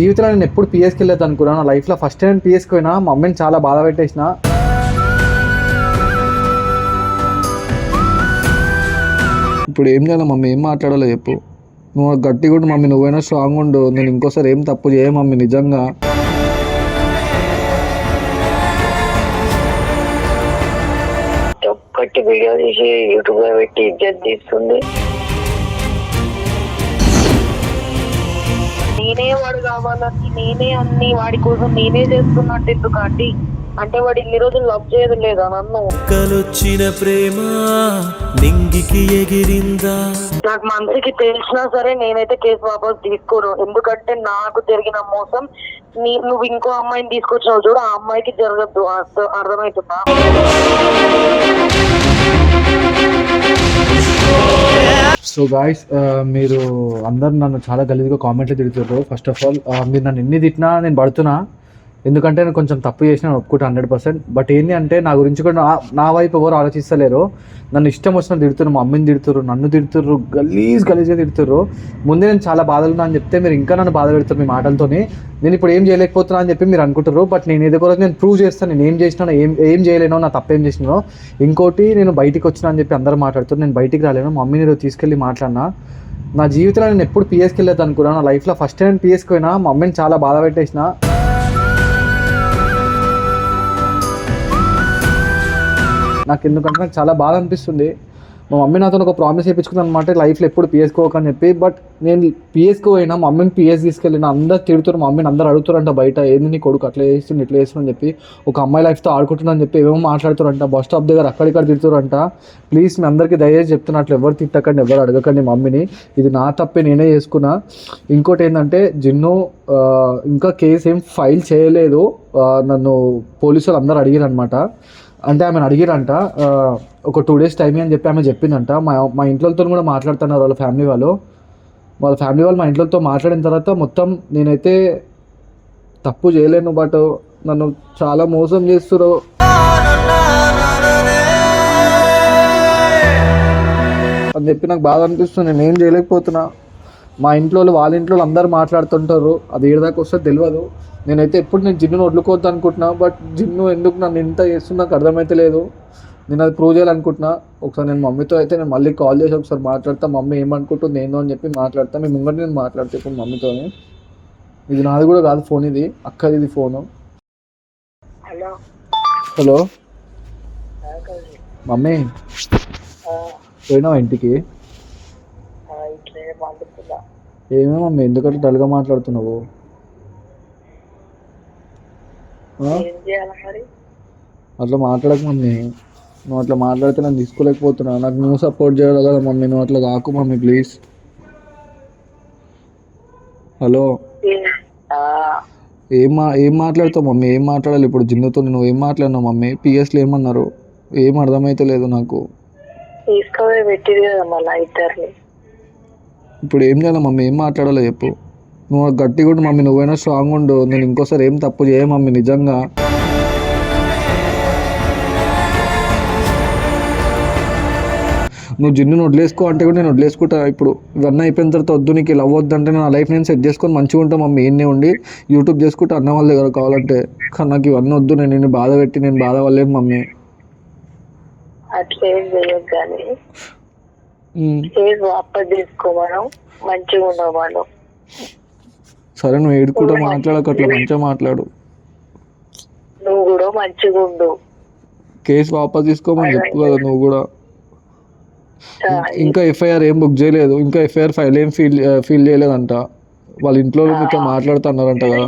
జీవితంలో నేను ఎప్పుడు పిఎస్కి వెళ్ళేది అనుకున్నాను నా లైఫ్లో ఫస్ట్ టైం పిఎస్కి పోయినా మా అమ్మని చాలా బాధ పెట్టేసిన. ఇప్పుడు ఏం చేయాలి మమ్మీ ఏం మాట్లాడాలో చెప్పు. నువ్వు గట్టిగా ఉండు మమ్మీ నువ్వైనా స్ట్రాంగ్ ఉండు. నేను ఇంకోసారి ఏం తప్పు చేయ మమ్మీ నిజంగా. ఒక్కటి వీడియో తీసి యూట్యూబ్లో పెట్టి ఇజ్జత్ తీస్తుంది నేనే వాడు కావాలని నేనే అన్ని వాడి కోసం నేనే చేస్తున్నట్టు ఎందుకు ఆంటీ అంటే వాడు ఇన్ని రోజులు లవ్ చేయదు లేదా నన్ను? కలొచ్చిన ప్రేమ నింగికి ఎగిరిందా? నాకు మంత్రికి తెలిసినా సరే నేనైతే కేసు వాపస్ తీసుకోను. ఎందుకంటే నాకు జరిగిన మోసం నీ నువ్వు ఇంకో అమ్మాయిని తీసుకొచ్చినావు చూడు ఆ అమ్మాయికి జరగద్దు. అర్థ- అర్థమవుతుందా? సో గాయస్ uh, మీరు అందరు నన్ను చాలా గలీజ్గా కామెంట్లు తిడుతుర్రు. ఫస్ట్ ఆఫ్ ఆల్ మీరు నన్ను ఎన్ని తిట్టినా నేను పడుతున్నా. ఎందుకంటే నేను కొంచెం తప్పు చేసిన ఒప్పుకుంటా హండ్రెడ్ పర్సెంట్. బట్ ఏంటి అంటే నా గురించి కూడా నా- వైపు ఎవరు ఆలోచిస్తలేరు. నన్ను ఇష్టం వచ్చిన తిడుతున్నారు మా అమ్మని తిడుతుర్రు నన్ను తిడుతుర్రు గలీజ్ గలీజ్గా తిడుతుర్రు. ముందే నేను చాలా బాధలు అని చెప్తే మీరు ఇంకా నన్ను బాధ పెడతారు మీ మాటలతోని. నేను ఇప్పుడు ఏం చేయలేకపోతున్నా అని చెప్పి మీరు అనుకుంటారు బట్ నేను ఏదో రోజు నేను ప్రూవ్ చేస్తాను. నేను ఏం చేసినా ఏం ఏం చేయలేనో నా తప్పేం చేసినానో. ఇంకోటి నేను బయటికి వచ్చినా అని చెప్పి అందరూ మాట్లాడుతారు నేను బయటికి రాలేను. మా మమ్మీని ఈరోజు తీసుకెళ్ళి మాట్లాడినా. నా జీవితంలో నేను ఎప్పుడు పిఎస్కి వెళ్ళేది అనుకున్నాను నా లైఫ్లో ఫస్ట్ టైం పిఎస్కి పోయినా. మా మమ్మీని చాలా బాధ పెట్టేసిన. నాకు ఎందుకంటే నాకు చాలా బాధ అనిపిస్తుంది. మా మమ్మీ నాతో ఒక ప్రామిస్ చేయించుకున్నాను అనమాట లైఫ్లో ఎప్పుడు పిఎస్కోకని చెప్పి బట్ నేను పిఎస్కో అయినా మా మమ్మీని పిఎస్ తీసుకెళ్ళిన అందరు తిడుతున్నారు మా మమ్మీని అందరు అడుగుతారంట బయట ఏంది నీ కొడుకు అట్లా చేస్తుంది ఇట్లా చేస్తుంది అని చెప్పి ఒక అమ్మాయి లైఫ్తో ఆడుకుంటున్నాను చెప్పి ఏమేమో మాట్లాడుతారంట బస్ స్టాప్ దగ్గర అక్కడిక్కడ తిడుతారంట ప్లీజ్ మీ అందరికీ దయచేసి చెప్తున్నట్లు ఎవరు తిట్టకండి ఎవరు అడగకండి మమ్మీని ఇది నా తప్పే నేనే చేసుకున్నా. ఇంకోటి ఏంటంటే జిన్ను ఇంకా కేసు ఏం ఫైల్ చేయలేదు నన్ను పోలీసులు అందరు అడిగారు అనమాట అంటే ఆమెను అడిగిరంట ఒక టూ డేస్ టైం అని చెప్పి ఆమె చెప్పిందంట. మా మా ఇంట్లోతో కూడా మాట్లాడుతున్నారు వాళ్ళ ఫ్యామిలీ వాళ్ళు. వాళ్ళ ఫ్యామిలీ వాళ్ళు మా ఇంట్లోతో మాట్లాడిన తర్వాత మొత్తం నేనైతే తప్పు చేయలేను బట్ నన్ను చాలా మోసం చేస్తున్నారు అని చెప్పి నాకు బాధ అనిపిస్తుంది నేను ఏం చేయలేకపోతున్నా. మా ఇంట్లో వాళ్ళు, ఇంట్లో అందరు మాట్లాడుతుంటారు. అది ఏడు దాకా వస్తే తెలియదు నేనైతే ఎప్పుడు నేను జిన్నును వదులుకోవద్దు అనుకుంటున్నా. బట్ జిన్ను ఎందుకు నన్ను ఇంత చేస్తున్నా నాకు అర్థమైతే లేదు. నేను అది ప్రూవ్ చేయాలనుకుంటున్నా. ఒకసారి నేను మమ్మీతో అయితే నేను మళ్ళీ కాల్ చేసి ఒకసారి మాట్లాడతా. మమ్మీ ఏమనుకుంటుంది ఏందో అని చెప్పి మాట్లాడతా. మీ ముంగట నేను మాట్లాడితే ఇప్పుడు మమ్మీతో ఇది నాది కూడా కాదు ఫోన్ ఇది. అక్కది ఇది ఫోను. హలో. హలో. మమ్మీ. పోయినావా ఇంటికి? పండుతుందా ఏమో మమ్మీ ఎందుకంటే డల్గా మాట్లాడుతున్నావు? అట్లా మాట్లాడకు మమ్మీ. నువ్వు అట్లా మాట్లాడితే నేను తీసుకోలేకపోతున్నా. నాకు నువ్వు సపోర్ట్ చేయాలి కదా మమ్మీ నువ్వు అట్లా కాకు మమ్మీ ప్లీజ్ హలో ఏం మా ఏం మాట్లాడతావు మమ్మీ? ఏం మాట్లాడాలి ఇప్పుడు జిన్నుతో? నువ్వు ఏం మాట్లాడినావు మమ్మీ? పిఎస్లో ఏమన్నారు? ఏం అర్థమైతే లేదు నాకు తీసుకుపోయి పెట్టింది కదా మళ్ళీ ఇద్దరిని. ఇప్పుడు ఏం చేయాలి? మమ్మీ ఏం మాట్లాడాలో చెప్పు. నువ్వు గట్టిగా ఉండు మమ్మీ నువ్వైనా స్ట్రాంగ్ ఉండు. నేను ఇంకోసారి ఏం తప్పు చేయ మమ్మీ నిజంగా. నువ్వు జిన్ను వదిలేసుకో అంటే కూడా నేను వదిలేసుకుంటా ఇప్పుడు ఇవన్నీ అయిపోయిన తర్వాత వద్దు నీకు లవ్ వద్దు అంటే నా లైఫ్ నేను సెట్ చేసుకొని మంచిగా ఉంటా మమ్మీ. ఏనే ఉండి యూట్యూబ్ చేసుకుంటే అన్న వాళ్ళ దగ్గర కావాలంటే. కానీ నాకు ఇవన్నీ వద్దు నేను నిన్ను బాధ పెట్టి నేను బాధ వల్లేను మమ్మీ మంచిగా సరే నువ్వు ఏడుకుంటా మాట్లాడక అట్లా మంచిగా మాట్లాడు. నువ్వు కూడా మంచిగా ఉండు. కేసు వాపస్ తీసుకోమని చెప్పు కదా నువ్వు కూడా. ఇంకా ఎఫ్ఐఆర్ ఏం బుక్ చేయలేదు ఇంకా ఎఫ్ఐఆర్ ఫైల్ ఏం ఫీల్ ఫీల్ చేయలేదంట. వాళ్ళ ఇంట్లో ఇంకా మాట్లాడుతున్నారంట కదా.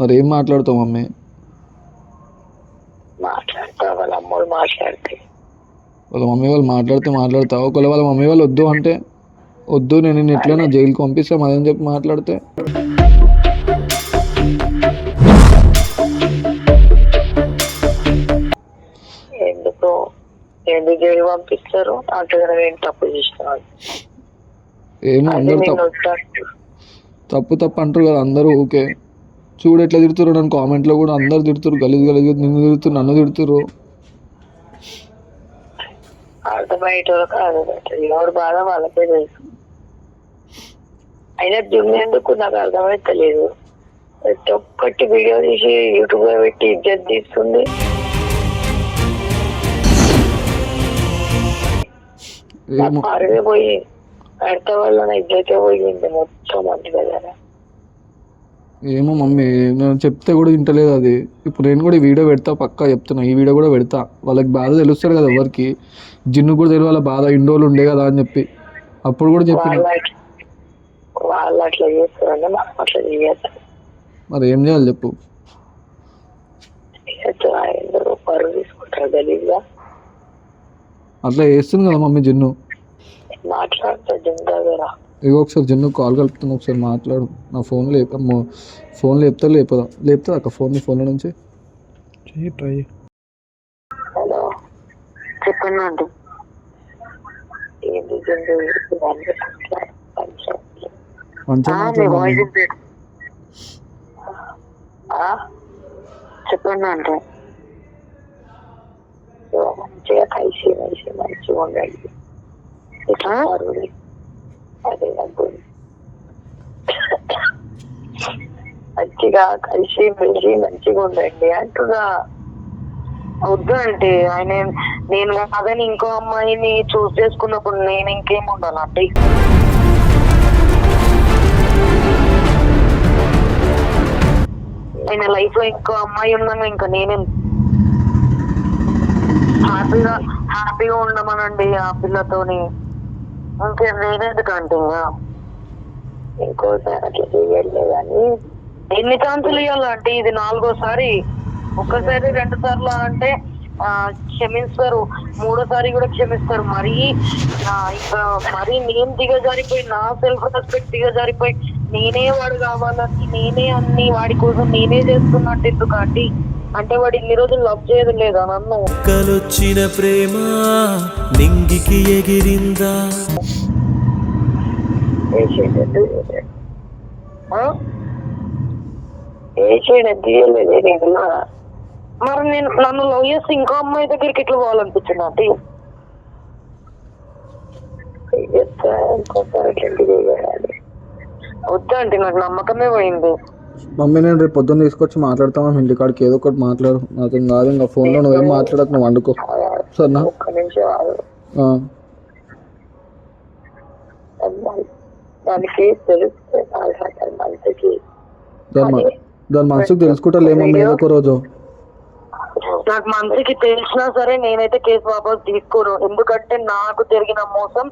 మరి ఏం మాట్లాడుతావు మమ్మీ? వాళ్ళ అమ్మోళ్ళు మాట్లాడితే వాళ్ళ మమ్మీ వాళ్ళు మాట్లాడితే మాట్లాడతావు? ఒకవేళ వాళ్ళ మమ్మీ వాళ్ళు వద్దు అంటే వద్దు నేను నిన్ను ఎట్లైనా జైలుకి పంపిస్తాం అదని చెప్పి మాట్లాడితే. ఎందుకు? ఎందుకు జైలు పంపిస్తారు? అంతగా ఏం తప్పు చేసినావు ఏమో అది అందరు తప్పు. తప్పు తప్పు అంటారు కదా అందరూ ఓకే చూడు ఎట్లా తిడుతున్నారు నన్ను కామెంట్లో కూడా అందరు తిడుతురు గలీజ్ గలీజ్ నిన్ను తిడుతురు నన్ను తిడుతురు అర్థమయ్యేటోళ్ళకి అర్థమవుతుంది ఎవరు బాధ వాళ్ళకే తెలుసు. అయినా దున్నేందుకు నాకు అర్థమైతలేదు ప్రతి ఒక్కటి వీడియో తీసి యూట్యూబ్లో పెట్టి ఇజ్జత్ తీస్తుంది. అరవై పోయి పెడతా వల్ల ఇజ్జతే పోయింది మొత్తం అంతే కదా ఏమో మమ్మీ నేను చెప్తే కూడా వింటలేదు అది. ఇప్పుడు నేను కూడా ఈ వీడియో పెడతా పక్కా చెప్తున్నా. ఈ వీడియో కూడా పెడతా. వాళ్ళకి బాధ తెలుస్తుంది కదా ఎవరికి? జిన్ను కూడా తెలియదు వాళ్ళ బాధ ఇండోలు ఉండే కదా అని చెప్పి. అప్పుడు కూడా చెప్పిన. మరి ఏం చేయాలి చెప్పు? అట్లా వేస్తుంది కదా మమ్మీ జిన్ను. ఇగో ఒకసారి జిన్ను కాల్ కలుపుతున్నా ఒకసారి మాట్లాడు. నా ఫోన్ లేప ఫోన్ లేపుతా లేపదా. లేపుతా అక్క ఫోన్ ఫోన్లో నుంచి? చెయ్యి ట్రై హలో చెప్పండి. చెప్పండి అంటే మంచిగా కలిసి మంచిగా పరువులు. నాకు మంచిగా కలిసి మెలిసి మంచిగా ఉండండి. అంటుగా వద్దు అంటే ఆయన నేను కాదని ఇంకో అమ్మాయిని చూస్ చేసుకున్నప్పుడు నేను ఇంకేం ఉండాలంటే ఆయన లైఫ్లో ఇంకో అమ్మాయి ఉన్నాను ఇంకా నేనే. హ్యాపీగా హ్యాపీగా ఉండమనండి ఆ పిల్లతోని. ఇంకా నేనెందుకంటే ఇంకా ఇంకోసారి అట్లా కానీ. ఎన్ని ఛాన్సులు ఇవ్వాలంటే ఇది నాలుగోసారి? ఒక్కసారి రెండు సార్లు అంటే ఆ, క్షమిస్తారు. మూడోసారి కూడా క్షమిస్తారు. మరీ మరీ నేను దిగజారిపోయి నా సెల్ఫ్ రెస్పెక్ట్ దిగజారిపోయి నేనే వాడు కావాలని నేనే అన్ని వాడి కోసం నేనే చేస్తున్నట్టు ఎందుకంటే అంటే వాడు ఇన్ని రోజులు లవ్ చేయదు లేదా నన్ను? కలొచ్చిన ప్రేమ నింగికి ఎగిరిందా? మరి నేను నన్ను లవ్ చేసి ఇంకో అమ్మాయి దగ్గరికి ఎట్లా పోవాలనిపించింది అంటే వద్దంటే నాకు నమ్మకమే పోయింది. మమ్మీ నేను రేపు పొద్దున్న తీసుకొచ్చి మాట్లాడతామా? ఇంటికాడికి ఏదో ఒకటి మాట్లాడు. నాతో కాదు ఇంకా ఫోన్లో నువ్వేం మాట్లాడక నువ్వు వండుకో. సరేనా? దానికి తెలిస్తే మాట్లాడతాను మనసుకి దాని మనసుకు ఒక రోజు. నాకు మనసుకి తెలిసినా సరే నేనైతే కేసు వాపస్ తీసుకోను. ఎందుకంటే నాకు జరిగిన మోసం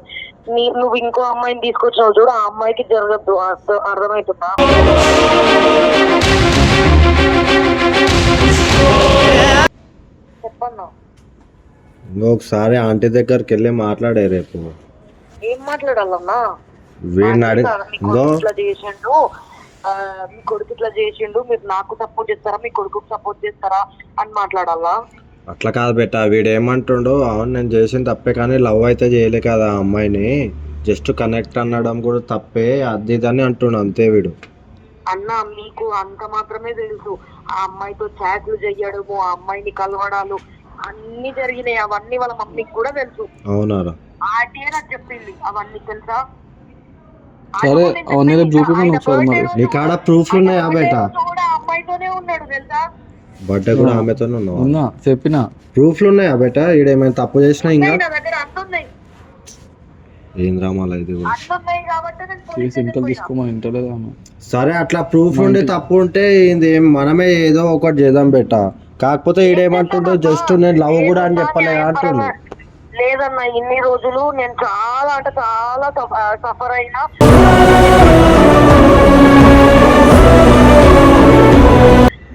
నీ నువ్వు ఇంకో అమ్మాయిని తీసుకొచ్చినావు చూడు ఆ అమ్మాయికి జరగద్దు. అర్థ- అర్థమవుతుందా చెప్పన్నా? ఇంకొకసారి ఆంటీ దగ్గరికి వెళ్ళి మాట్లాడే రేపు. ఏం మాట్లాడాలన్నా? వీడిని అడిగి మీ ఇంకో కొడుకు ఇట్లా చేసిండు. మీ కొడుకు ఇట్లా చేసిండు. మీరు నాకు సపోర్ట్ చేస్తారా? మీ కొడుకుకి సపోర్ట్ చేస్తారా? అని మాట్లాడాలా? అట్లా కాదు బెట్ట వీడు ఏమంటుండో అవును నేను చేసిన తప్పే కానీ లవ్ అయితే చేయలే కదా అమ్మాయిని. జస్ట్ కనెక్ట్ అనడం కూడా తప్పే అది ఇది అని అంటుండు అంతే వీడు. అన్న మీకు అంత మాత్రమే తెలుసు. ఆ అమ్మాయితో చాట్లు చెయ్యడము ఆ అమ్మాయిని కలవడాలు అన్ని జరిగినాయి. అవన్నీ వాళ్ళ మమ్మీకి కూడా తెలుసు. అవునారా? ఆంటీయే నాకు చెప్పింది. అవన్నీ తెలుసా? సరే అవన్నీ రేపు ఒకసారి మరి. నీ కాడ ప్రూఫ్లు ఉన్నాయా బేట? కూడా ఆ అమ్మాయితోనే ఉన్నాడు తెలుసా? బర్త్డే కూడా ఆమెతోనే ఉన్నావా? ఉన్నా చెప్పిన. ప్రూఫ్లు ఉన్నాయా బేట? ఈడేమైనా తప్పు చేసినా ఇంకా? నా దగ్గర అన్నున్నాయి ఏం రామాల ఇది కూడా? అన్నున్నాయి కాబట్టి నేను కేసు పోలీస్ ఇంటర్ తీసుకోమని ఇంటలేదు ఆమె. సరే అట్లా ప్రూఫ్ ఉండి తప్పు ఉంటే ఇది ఏం మనమే ఏదో ఒకటి చేద్దాం బెట్ట కాకపోతే ఈడేమంటుండో జస్ట్ నేను లవ్ కూడా అని చెప్పలే అంటుండు. లేదన్న ఇన్ని రోజులు నేను చాలా అంటే చాలా సఫర్ అయినా.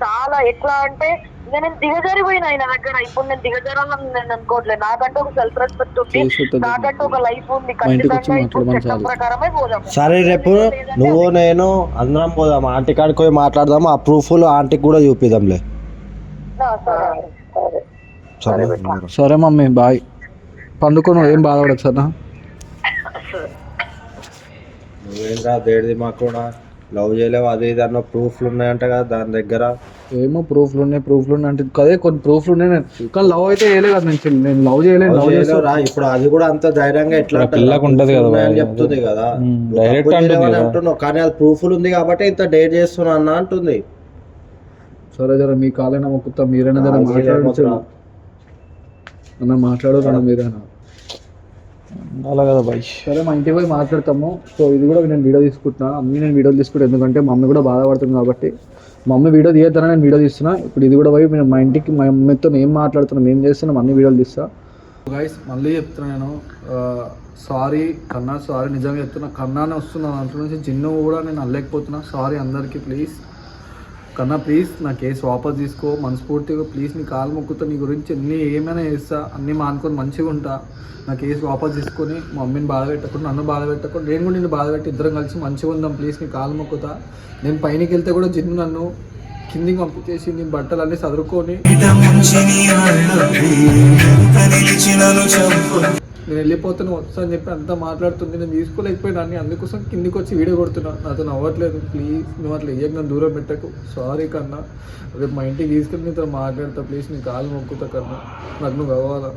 చాలా ఎట్లా అంటే ఇక నేను దిగజారిపోయినా ఆయన దగ్గర. ఇప్పుడు నేను దిగజారాలని నేను అనుకోవట్లేదు. నాకంటే ఒక సెల్ఫ్ రెస్పెక్ట్ ఉంది. నాకంటే ఒక లైఫ్ ఉంది. ఖచ్చితంగా ఇప్పుడు చట్టం. ప్రకారమే పోదాం. సరే రేపు నువ్వు నేను అందరం పోదాం. ఆంటీ కాడికి పోయి మాట్లాడదాం ఆ ప్రూఫ్లు ఆంటీకి కూడా చూపిద్దాంలే. సరే సరే. సరే. సరే మమ్మీ బాయ్. పండుకో నువ్వు ఏం బాధపడకు సరేనా నువ్వేంద్రా దేడిది మాకు కూడా. లవ్ చేయలేవు అది ఇది అన్న ప్రూఫ్లు ఉన్నాయంట కదా దాని దగ్గర. ఏమో ప్రూఫ్లు ఉన్నాయి ప్రూఫ్లు ఉన్నాయి అంటే అదే కొన్ని ప్రూఫ్లు ఉన్నాయి నేను. కానీ లవ్ అయితే చేయలేదు కదా నేను నేను లవ్ చేయలేదు లవ్ చేస్తా రా ఇప్పుడు అది కూడా అంత ధైర్యంగా ఎట్లా పిల్లకు ఉంటది కదా అని. చెప్తుంది కదా. డైరెక్ట్. అంటున్నావు కానీ అది ప్రూఫ్లు ఉంది కాబట్టి ఇంత డేట్ చేస్తున్నా అన్న అంటుంది. సరే జర మీ కాలైనా మొక్కుతా మీరైనా జర ఆ, మాట్లాడచ్చు ఏమవుతురా? అన్న. మీరైనా అలా కదా బాయ్. సరే మా ఇంటికి పోయి మాట్లాడతాము. సో ఇది కూడా నేను వీడియో తీసుకుంటున్నా. అన్ని నేను వీడియో తీసుకుంటాను ఎందుకంటే మా మమ్మీ కూడా బాధపడుతుంది కాబట్టి. మా మమ్మీ వీడియో తీయద్దని నేను వీడియో తీస్తున్నా. ఇప్పుడు ఇది కూడా పోయి మేము మా ఇంటికి మా మమ్మీతో ఏం మాట్లాడుతున్నాం ఏం చేస్తున్నాం అన్ని వీడియోలు తీస్తా. గైస్ మళ్ళీ చెప్తున్నా నేను. సారీ కన్నా సారీ నిజంగా చెప్తున్నా. కన్నానే వస్తున్నా దాంట్లో నుంచి జిన్ను కూడా నేను అల్లలేకపోతున్నా సారీ అందరికీ ప్లీజ్ కన్నా ప్లీజ్ నా కేసు వాపస్ తీసుకో మనస్ఫూర్తిగా ప్లీజ్ నీ కాలు మొక్కుతా నీ గురించి అన్ని ఏమైనా చేస్తా అన్నీ మానుకొని మంచిగా ఉంటా. నా కేసు వాపస్ తీసుకొని మా మమ్మీని బాధ పెట్టకుండా నన్ను బాధ పెట్టకుండా నేను కూడా నిన్ను బాధ పెట్టి ఇద్దరం కలిసి మంచిగా ఉందాం ప్లీజ్ నీ కాలు మొక్కుతా. నేను పైనకి వెళ్తే కూడా జిన్ను నన్ను కిందికి పంపించేసి నీ బట్టలు అన్నీ చదువుకొని నేను వెళ్ళిపోతాను వస్తా అని చెప్పి అంతా మాట్లాడుతుంది. నేను తీసుకోలేకపోయినా అందుకోసం కిందికి వచ్చి వీడియో కొడుతున్నా. నాతో నవ్వట్లేదు ప్లీజ్ నువ్వు అట్లా ఇయ్యక నన్ను దూరం పెట్టకు. సారీ కన్నా. రేపు మా ఇంటికి తీసుకెళ్ళి నీతో మాట్లాడతా ప్లీజ్ నీ కాలు మొక్కుతా కన్నా. నాకు నువ్వు కావాలా?